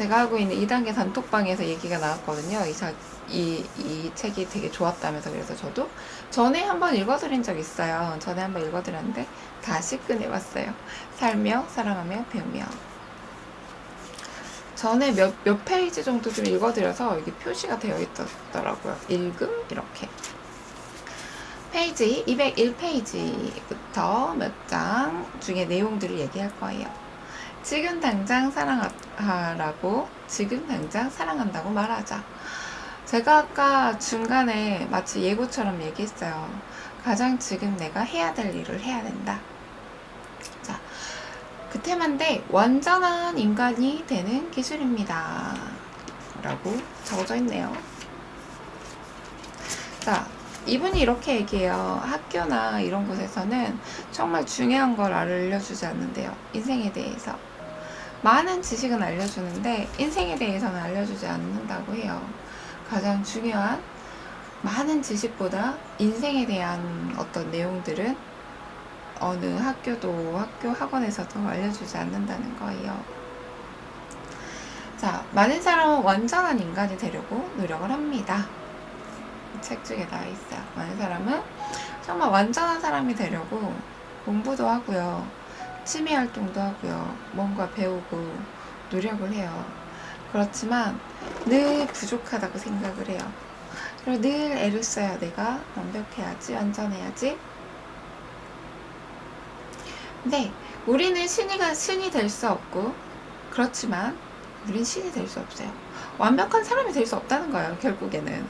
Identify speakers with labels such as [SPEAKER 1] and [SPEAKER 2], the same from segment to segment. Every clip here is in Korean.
[SPEAKER 1] 제가 하고 있는 2단계 단톡방에서 얘기가 나왔거든요. 이, 자, 이, 이 책이 되게 좋았다면서 그래서 저도 전에 한번 읽어드린 적 있어요. 전에 한번 읽어드렸는데 다시 꺼내봤어요. 살며 사랑하며 배우며 전에 몇, 몇 페이지 정도 좀 읽어드려서 이게 표시가 되어 있더라고요. 읽음 이렇게 페이지 201페이지부터 몇 장 중에 내용들을 얘기할 거예요. 지금 당장 사랑하라고 지금 당장 사랑한다고 말하자. 제가 아까 중간에 마치 예고처럼 얘기했어요. 가장 지금 내가 해야 될 일을 해야 된다. 자, 그 테마인데 완전한 인간이 되는 기술입니다. 라고 적어져 있네요. 자, 이분이 이렇게 얘기해요. 학교나 이런 곳에서는 정말 중요한 걸 알려주지 않는데요. 인생에 대해서. 많은 지식은 알려주는데 인생에 대해서는 알려주지 않는다고 해요. 가장 중요한 많은 지식보다 인생에 대한 어떤 내용들은 어느 학교도 학교 학원에서도 알려주지 않는다는 거예요. 자, 많은 사람은 완전한 인간이 되려고 노력을 합니다. 이책 중에 나와 있어요. 많은 사람은 정말 완전한 사람이 되려고 공부도 하고요. 취미 활동도 하고요. 뭔가 배우고 노력을 해요. 그렇지만 늘 부족하다고 생각을 해요. 그리고 늘 애를 써요. 내가 완벽해야지, 완전해야지. 근데 우리는 신이가 신이 될 수 없고 그렇지만 우린 신이 될 수 없어요. 완벽한 사람이 될 수 없다는 거예요. 결국에는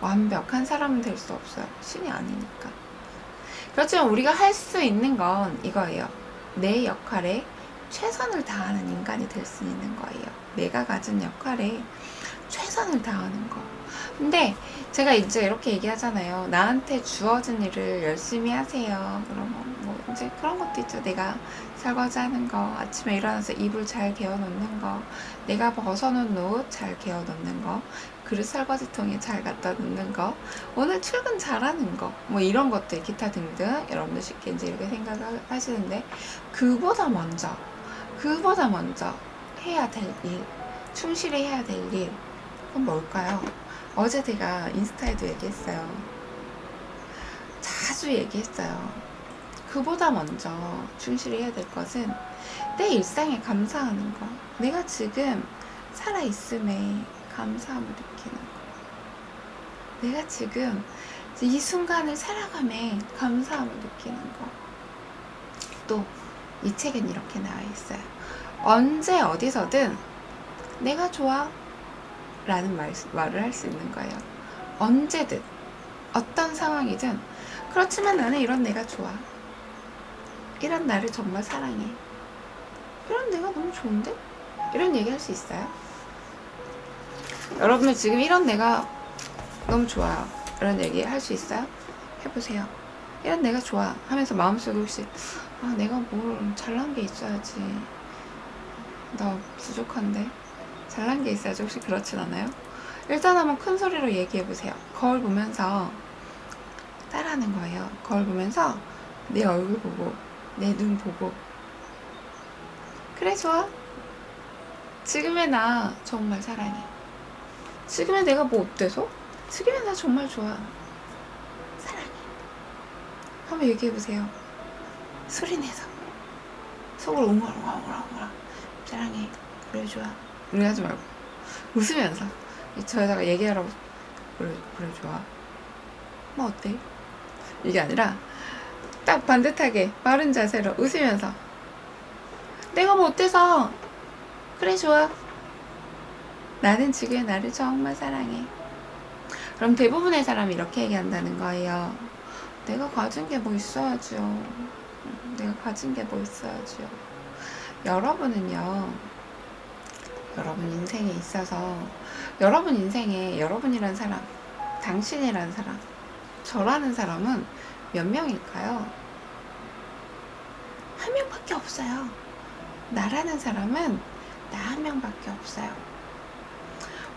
[SPEAKER 1] 완벽한 사람은 될 수 없어요. 신이 아니니까. 그렇지만 우리가 할 수 있는 건 이거예요. 내 역할에 최선을 다하는 인간이 될 수 있는 거예요. 내가 가진 역할에 최선을 다하는 거. 근데 제가 이제 이렇게 얘기하잖아요. 나한테 주어진 일을 열심히 하세요. 그러면 뭐 이제 그런 것도 있죠. 내가 설거지 하는 거, 아침에 일어나서 이불 잘 개어 놓는 거, 내가 벗어놓은 옷 잘 개어 놓는 거, 그릇 설거지통에 잘 갖다 놓는 거, 오늘 출근 잘하는 거, 뭐 이런 것들, 기타 등등 여러분들 쉽게 이제 이렇게 생각하시는데, 그보다 먼저, 그보다 먼저 해야 될 일, 충실히 해야 될 일, 그건 뭘까요? 어제 제가 인스타에도 얘기했어요. 자주 얘기했어요. 그보다 먼저 충실히 해야 될 것은 내 일상에 감사하는 거. 내가 지금 살아있음에 감사함을 느끼는 거. 내가 지금 이 순간을 살아감에 감사함을 느끼는 거. 또 이 책엔 이렇게 나와 있어요. 언제 어디서든 내가 좋아 라는 말, 말을 할 수 있는 거예요. 언제든 어떤 상황이든 그렇지만 나는 이런 내가 좋아. 이런 나를 정말 사랑해. 이런 내가 너무 좋은데? 이런 얘기 할 수 있어요? 여러분들 지금 이런 내가 너무 좋아요. 이런 얘기 할 수 있어요? 해보세요. 이런 내가 좋아 하면서 마음속에 혹시 아 내가 뭘 잘난 게 있어야지. 나 부족한데. 잘난 게 있어야지 혹시 그렇진 않아요? 일단 한번 큰 소리로 얘기해 보세요. 거울 보면서 따라하는 거예요. 거울 보면서 내 얼굴 보고 내 눈 보고 그래 좋아. 지금의 나 정말 사랑해. 지금의 내가 뭐 어때서? 지금의 나 정말 좋아. 사랑해. 한번 얘기해 보세요. 소리 내서 속을 웅얼웅얼웅얼웅얼 사랑해. 그래 좋아. 우리 하지 말고 웃으면서 저에다가 얘기하라고 그래 그래 좋아 뭐 어때 이게 아니라 딱 반듯하게 바른 자세로 웃으면서 내가 뭐 어때서 그래 좋아 나는 지금의 나를 정말 사랑해 그럼 대부분의 사람이 이렇게 얘기한다는 거예요 내가 가진 게 뭐 있어야죠 내가 가진 게 뭐 있어야죠 여러분은요 여러분 인생에 있어서 여러분 인생에 여러분이란 사람, 당신이란 사람, 저라는 사람은 몇 명일까요? 한 명밖에 없어요. 나라는 사람은 나 한 명밖에 없어요.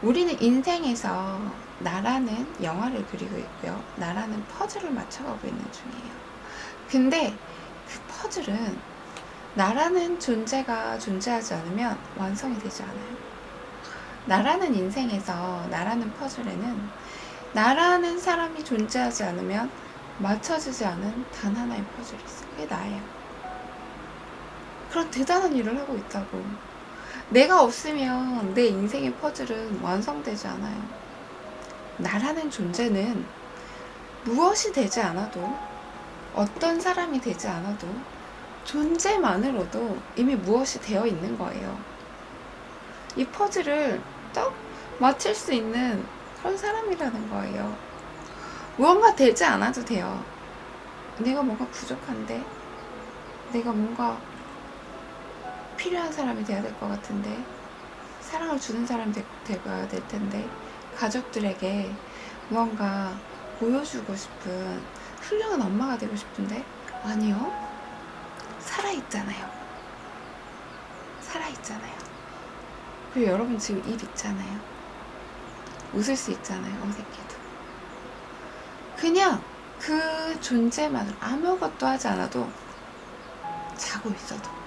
[SPEAKER 1] 우리는 인생에서 나라는 영화를 그리고 있고요. 나라는 퍼즐을 맞춰가고 있는 중이에요. 근데 그 퍼즐은 나라는 존재가 존재하지 않으면 완성이 되지 않아요. 나라는 인생에서 나라는 퍼즐에는 나라는 사람이 존재하지 않으면 맞춰지지 않은 단 하나의 퍼즐이 있어. 그게 나예요. 그런 대단한 일을 하고 있다고. 내가 없으면 내 인생의 퍼즐은 완성되지 않아요. 나라는 존재는 무엇이 되지 않아도 어떤 사람이 되지 않아도 존재만으로도 이미 무엇이 되어 있는 거예요. 이 퍼즐을 딱 맞출 수 있는 그런 사람이라는 거예요. 무언가 되지 않아도 돼요. 내가 뭔가 부족한데, 내가 뭔가 필요한 사람이 돼야 될 것 같은데, 사랑을 주는 사람이 되- 되어야 될 텐데, 가족들에게 무언가 보여주고 싶은 훌륭한 엄마가 되고 싶은데, 아니요. 살아있잖아요. 살아있잖아요. 그리고 여러분 지금 입 있잖아요. 웃을 수 있잖아요. 어색해도. 그냥 그 존재만으로 아무것도 하지 않아도 자고 있어도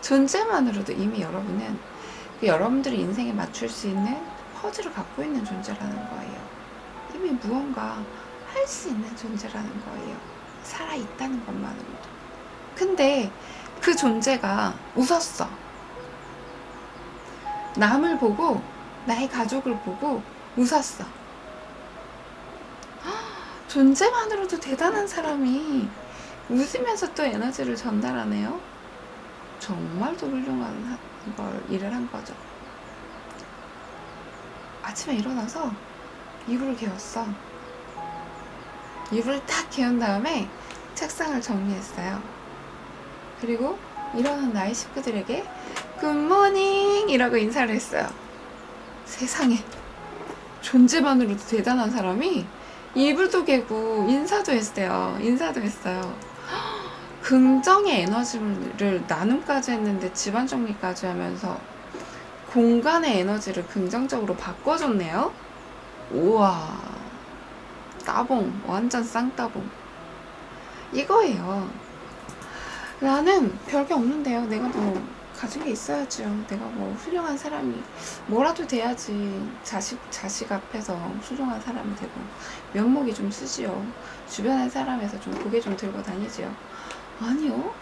[SPEAKER 1] 존재만으로도 이미 여러분은 그 여러분들의 인생에 맞출 수 있는 퍼즐을 갖고 있는 존재라는 거예요. 이미 무언가 할 수 있는 존재라는 거예요. 살아있다는 것만으로도. 근데 그 존재가 웃었어. 남을 보고, 나의 가족을 보고 웃었어. 헉, 존재만으로도 대단한 사람이 웃으면서 또 에너지를 전달하네요. 정말 또 훌륭한 하- 걸 일을 한 거죠. 아침에 일어나서 이불을 개웠어. 이불을 딱 개운 다음에 책상을 정리했어요. 그리고 일어난 나의 식구들에게 굿모닝 이라고 인사를 했어요. 세상에 존재만으로도 대단한 사람이 이불도 개고 인사도 했어요. 인사도 했어요. 긍정의 에너지를 나눔까지 했는데 집안 정리까지 하면서 공간의 에너지를 긍정적으로 바꿔줬네요. 우와, 따봉, 완전 쌍따봉. 이거예요. 나는 별게 없는데요. 내가 뭐 가진 게 있어야죠. 내가 뭐 훌륭한 사람이 뭐라도 돼야지 자식 자식 앞에서 훌륭한 사람이 되고 면목이 좀 쓰지요. 주변의 사람에서 좀 고개 좀 들고 다니지요. 아니요.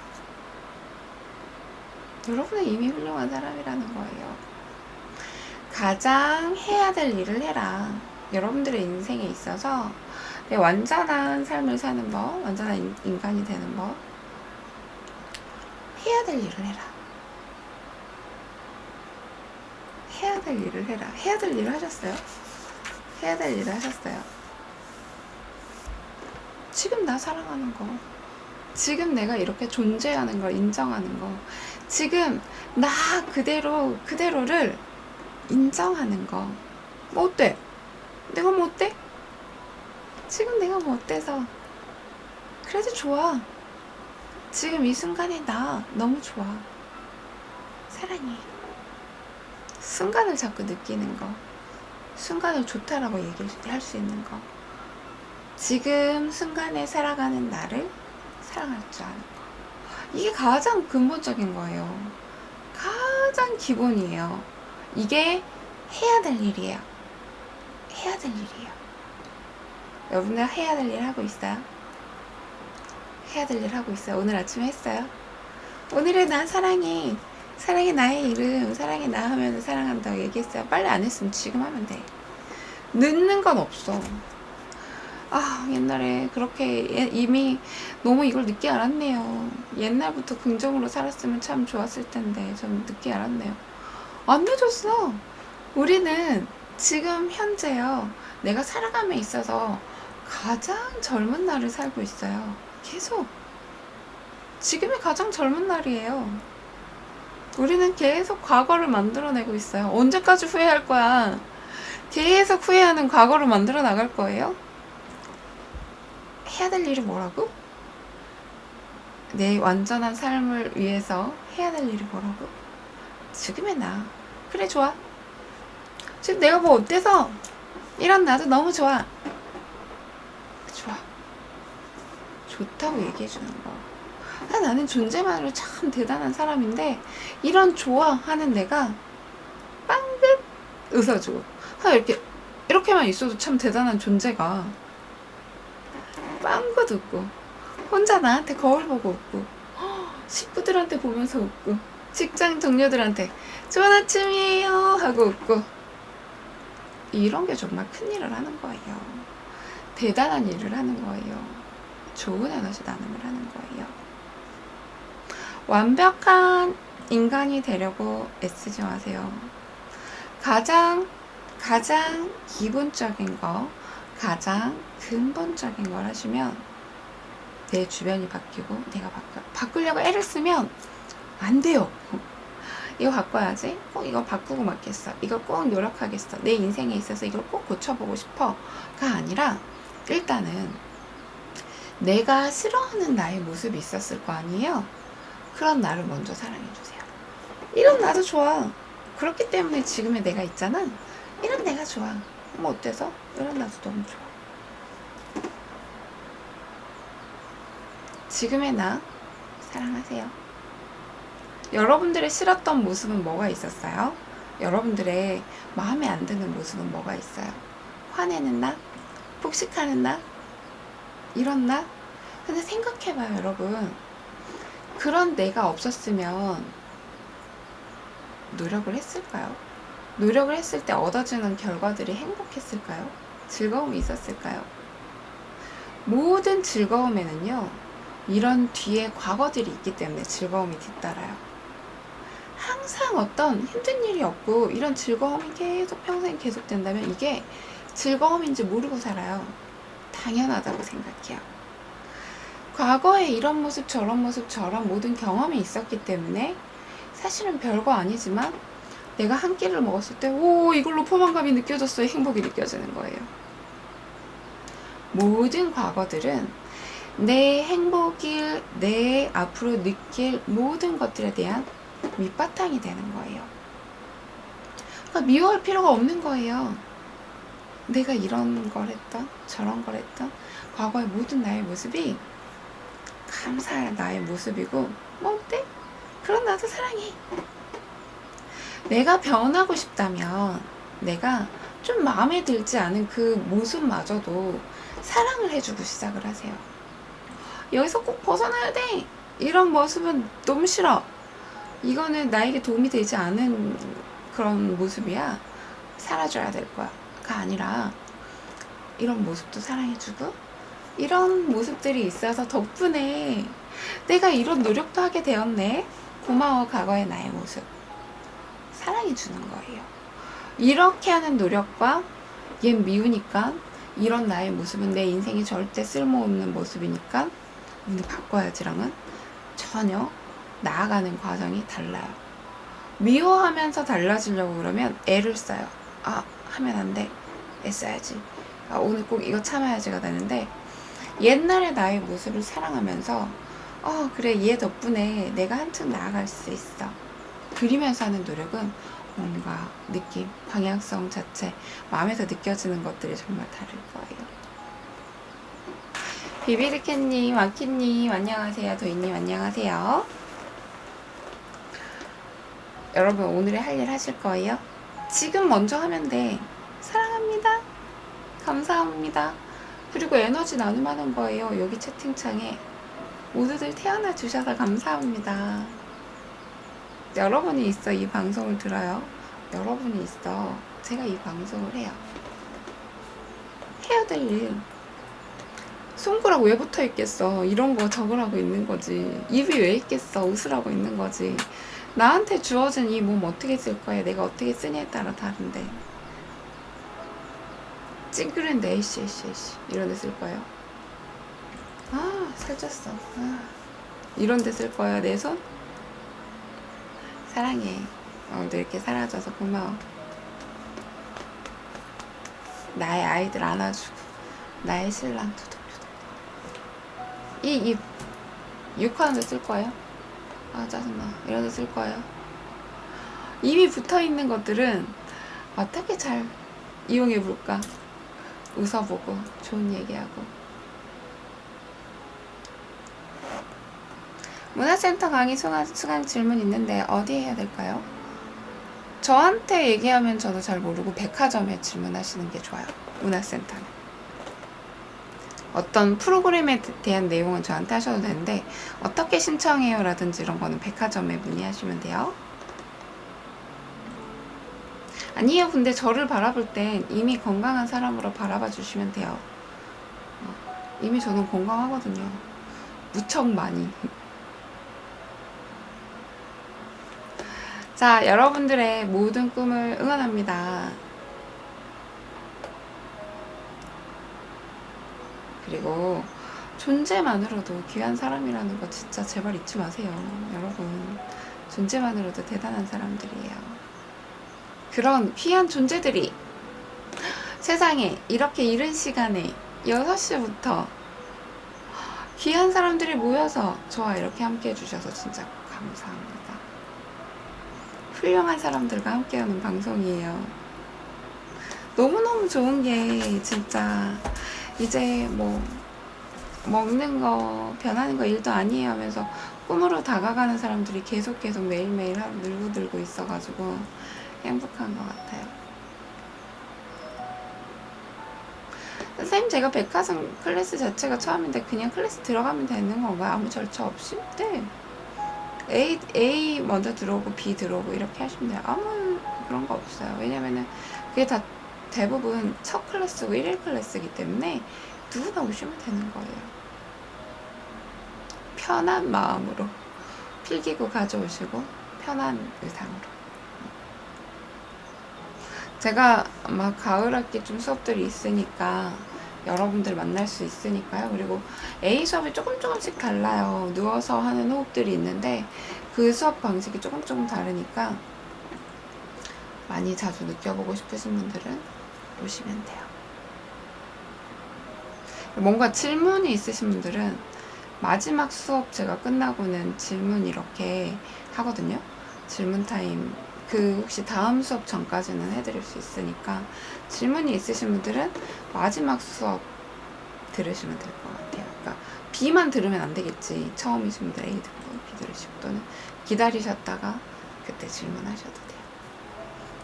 [SPEAKER 1] 여러분은 이미 훌륭한 사람이라는 거예요. 가장 해야 될 일을 해라. 여러분들의 인생에 있어서 내 완전한 삶을 사는 법, 완전한 인- 인간이 되는 법, 해야 될 일을 해라. 해야 될 일을 해라. 해야 될 일을 하셨어요? 해야 될 일을 하셨어요? 지금 나 사랑하는 거. 지금 내가 이렇게 존재하는 걸 인정하는 거. 지금 나 그대로, 그대로를 인정하는 거. 뭐 어때? 내가 뭐 어때? 지금 내가 뭐 어때서? 그래도 좋아. 지금 이 순간에 나 너무 좋아. 사랑해. 순간을 자꾸 느끼는 거. 순간을 좋다라고 얘기할 수 있는 거. 지금 순간에 살아가는 나를 사랑할 줄 아는 거. 이게 가장 근본적인 거예요. 가장 기본이에요. 이게 해야 될 일이에요. 해야 될 일이에요. 여러분들 해야 될 일 하고 있어요? 해야 될 일 하고 있어요. 오늘 아침에 했어요. 오늘의 나 사랑해. 사랑해 나의 이름. 사랑해 나 하면 사랑한다고 얘기했어요. 빨리 안 했으면 지금 하면 돼. 늦는 건 없어. 아, 옛날에 그렇게 예- 이미 너무 이걸 늦게 알았네요. 옛날부터 긍정으로 살았으면 참 좋았을 텐데, 좀 늦게 알았네요. 안 늦었어. 우리는 지금 현재요. 내가 살아감에 있어서 가장 젊은 날을 살고 있어요. 계속. 지금이 가장 젊은 날이에요. 우리는 계속 과거를 만들어내고 있어요. 언제까지 후회할 거야? 계속 후회하는 과거를 만들어 나갈 거예요? 해야 될 일이 뭐라고? 내 완전한 삶을 위해서 해야 될 일이 뭐라고? 지금의 나. 그래, 좋아. 지금 내가 뭐 어때서? 이런 나도 너무 좋아. 좋아. 좋다고 얘기해주는 거. 아, 나는 존재만으로 참 대단한 사람인데, 이런 좋아하는 내가 빵긋 웃어주고 아 이렇게 이렇게만 있어도 참 대단한 존재가 빵긋 웃고 혼자 나한테 거울 보고 웃고 식구들한테 보면서 웃고 직장 동료들한테 좋은 아침이에요 하고 웃고 이런 게 정말 큰 일을 하는 거예요. 대단한 일을 하는 거예요. 좋은 에너지 나눔을 하는 거예요. 완벽한 인간이 되려고 애쓰지 마세요. 가장 가장 기본적인 거, 가장 근본적인 걸 하시면 내 주변이 바뀌고 내가 바뀌어. 바꾸려고 애를 쓰면 안 돼요. 이거 바꿔야지. 꼭 이거 바꾸고 맞겠어. 이걸 꼭 노력하겠어. 내 인생에 있어서 이걸 꼭 고쳐보고 싶어. 가 아니라 일단은 내가 싫어하는 나의 모습이 있었을 거 아니에요? 그런 나를 먼저 사랑해주세요. 이런 나도 좋아. 그렇기 때문에 지금의 내가 있잖아. 이런 내가 좋아. 뭐 어때서? 이런 나도 너무 좋아. 지금의 나 사랑하세요. 여러분들의 싫었던 모습은 뭐가 있었어요? 여러분들의 마음에 안 드는 모습은 뭐가 있어요? 화내는 나? 폭식하는 나? 이런 나? 근데 생각해봐요, 여러분. 그런 내가 없었으면 노력을 했을까요? 노력을 했을 때 얻어지는 결과들이 행복했을까요? 즐거움이 있었을까요? 모든 즐거움에는요, 이런 뒤에 과거들이 있기 때문에 즐거움이 뒤따라요. 항상 어떤 힘든 일이 없고 이런 즐거움이 계속 평생 계속된다면 이게 즐거움인지 모르고 살아요. 당연하다고 생각해요. 과거에 이런 모습 저런 모습 저런 모든 경험이 있었기 때문에 사실은 별거 아니지만 내가 한 끼를 먹었을 때, 오, 이걸로 포만감이 느껴졌어요. 행복이 느껴지는 거예요. 모든 과거들은 내 행복일, 내 앞으로 느낄 모든 것들에 대한 밑바탕이 되는 거예요. 그러니까 미워할 필요가 없는 거예요. 내가 이런 걸 했던, 저런 걸 했던, 과거의 모든 나의 모습이 감사할 나의 모습이고, 뭐 어때? 그런 나도 사랑해. 내가 변하고 싶다면 내가 좀 마음에 들지 않은 그 모습마저도 사랑을 해주고 시작을 하세요. 여기서 꼭 벗어나야 돼! 이런 모습은 너무 싫어. 이거는 나에게 도움이 되지 않은 그런 모습이야. 사라져야 될 거야. 가 아니라 이런 모습도 사랑해주고 이런 모습들이 있어서 덕분에 내가 이런 노력도 하게 되었네. 고마워, 과거의 나의 모습. 사랑해 주는 거예요. 이렇게 하는 노력과 얘 미우니까 이런 나의 모습은 내 인생에 절대 쓸모없는 모습이니까 오늘 바꿔야지랑은 전혀 나아가는 과정이 달라요. 미워하면서 달라지려고 그러면 애를 써요. 아, 하면 안 돼. 애써야지. 아, 오늘 꼭 이거 참아야지가 되는데 옛날의 나의 모습을 사랑하면서 어, 그래, 얘 덕분에 내가 한층 나아갈 수 있어. 그리면서 하는 노력은 뭔가 느낌, 방향성 자체, 마음에서 느껴지는 것들이 정말 다를 거예요. 비비르캔님, 와키님, 안녕하세요. 도희님, 안녕하세요. 여러분, 오늘의 할 일 하실 거예요? 지금 먼저 하면 돼. 사랑합니다. 감사합니다. 그리고 에너지 나눔하는 거예요. 여기 채팅창에. 모두들 태어나 주셔서 감사합니다. 여러분이 있어 이 방송을 들어요. 여러분이 있어 제가 이 방송을 해요. 해야 될 일. 손가락 왜 붙어 있겠어? 이런 거 적으라고 있는 거지. 입이 왜 있겠어? 웃으라고 있는 거지. 나한테 주어진 이 몸 어떻게 쓸 거야? 내가 어떻게 쓰냐에 따라 다른데. 찡그랜 에이씨, 에이씨, 에이씨. 이런 데 쓸 거예요. 아, 살쪘어. 아. 이런 데 쓸 거야, 내 손? 사랑해. 오늘 이렇게 살아줘서 고마워. 나의 아이들 안아주고, 나의 신랑 두둑두둑. 이 입, 욕하는 데쓸 거예요? 아, 짜증나. 이런 데 쓸 거예요. 입이 붙어 있는 것들은 어떻게 잘 이용해 볼까? 웃어보고, 좋은 얘기하고. 문화센터 강의 수강, 질문 있는데 어디 해야 될까요? 저한테 얘기하면 저도 잘 모르고 백화점에 질문하시는 게 좋아요. 문화센터는. 어떤 프로그램에 대- 대한 내용은 저한테 하셔도 되는데 어떻게 신청해요 라든지 이런 거는 백화점에 문의하시면 돼요. 아니요, 근데 저를 바라볼 땐 이미 건강한 사람으로 바라봐 주시면 돼요. 어, 이미 저는 건강하거든요. 무척 많이. 자, 여러분들의 모든 꿈을 응원합니다. 그리고 존재만으로도 귀한 사람이라는 거 진짜 제발 잊지 마세요. 여러분. 존재만으로도 대단한 사람들이에요. 그런 귀한 존재들이 세상에 이렇게 이른 시간에 6시부터 귀한 사람들이 모여서 저와 이렇게 함께 해주셔서 진짜 감사합니다. 훌륭한 사람들과 함께하는 방송이에요. 너무너무 좋은 게 진짜 이제 뭐 먹는 거 변하는 거 일도 아니에요 하면서 꿈으로 다가가는 사람들이 계속 계속 매일매일 늘고 늘고 있어가지고 행복한 것 같아요. 선생님 제가 백화점 클래스 자체가 처음인데 그냥 클래스 들어가면 되는 건가요? 아무 절차 없이? 네. A, A 먼저 들어오고 B 들어오고 이렇게 하시면 돼요. 아무 그런 거 없어요. 왜냐면은 그게 다 대부분 첫 클래스고 1일 클래스이기 때문에 누구나 오시면 되는 거예요. 편한 마음으로 필기구 가져오시고 편한 의상으로. 제가 아마 가을 학기쯤 수업들이 있으니까 여러분들 만날 수 있으니까요. 그리고 A 수업이 조금 조금씩 달라요. 누워서 하는 호흡들이 있는데 그 수업 방식이 조금 조금 다르니까 많이 자주 느껴보고 싶으신 분들은 오시면 돼요. 뭔가 질문이 있으신 분들은 마지막 수업 제가 끝나고는 질문 이렇게 하거든요. 질문 타임 그 혹시 다음 수업 전까지는 해드릴 수 있으니까 질문이 있으신 분들은 마지막 수업 들으시면 될 것 같아요. 그러니까 B만 들으면 안 되겠지. 처음이신 분들 A 듣고 B 들으시고 또는 기다리셨다가 그때 질문하셔도 돼요.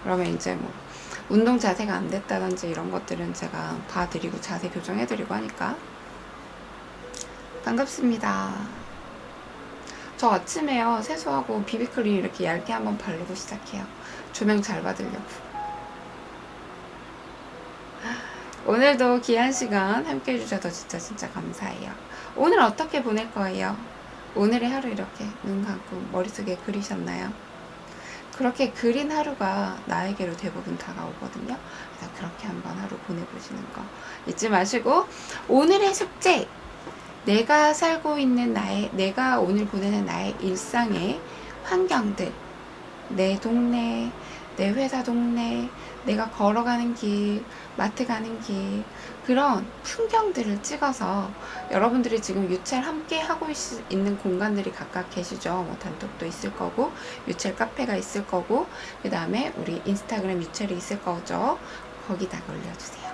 [SPEAKER 1] 그러면 이제 뭐 운동 자세가 안 됐다든지 이런 것들은 제가 봐드리고 자세 교정해드리고 하니까 반갑습니다. 저 아침에요 세수하고 비비크림 이렇게 얇게 한번 바르고 시작해요. 조명 잘 받으려고. 오늘도 귀한 시간 함께 해주셔서 진짜 진짜 감사해요. 오늘 어떻게 보낼 거예요? 오늘의 하루 이렇게 눈 감고 머릿속에 그리셨나요? 그렇게 그린 하루가 나에게로 대부분 다가오거든요. 그래서 그렇게 한번 하루 보내보시는 거 잊지 마시고 오늘의 숙제 내가 살고 있는 나의 내가 오늘 보내는 나의 일상의 환경들. 내 동네 내 회사 동네 내가 걸어가는 길 마트 가는 길. 그런 풍경들을 찍어서 여러분들이 지금 유채를 함께 하고 있, 있는 공간들이 각각 계시죠. 뭐 단톡도 있을 거고 유채 카페가 있을 거고 그 다음에 우리 인스타그램 유채를 있을 거죠. 거기다가 올려주세요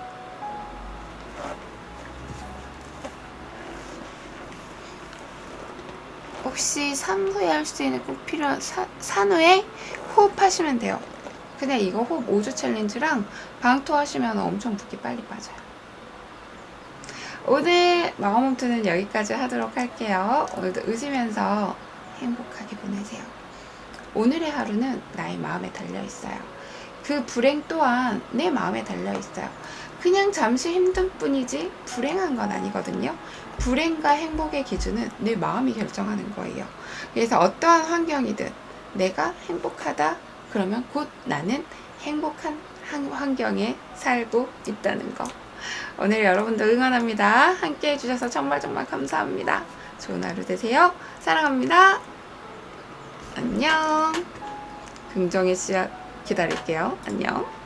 [SPEAKER 1] 혹시 산후에 할 수 있는 꼭 필요한 사, 산후에 호흡하시면 돼요. 그냥 이거 호흡 5주 챌린지랑 방토 하시면 엄청 붓기 빨리 빠져요. 오늘 마음홈트는 여기까지 하도록 할게요. 오늘도 웃으면서 행복하게 보내세요. 오늘의 하루는 나의 마음에 달려 있어요. 그 불행 또한 내 마음에 달려 있어요. 그냥 잠시 힘든 뿐이지 불행한 건 아니거든요. 불행과 행복의 기준은 내 마음이 결정하는 거예요. 그래서 어떠한 환경이든 내가 행복하다 그러면 곧 나는 행복한 환경에 살고 있다는 거. 오늘 여러분도 응원합니다. 함께 해주셔서 정말 정말 감사합니다. 좋은 하루 되세요. 사랑합니다. 안녕. 긍정의 씨앗 기다릴게요. 안녕.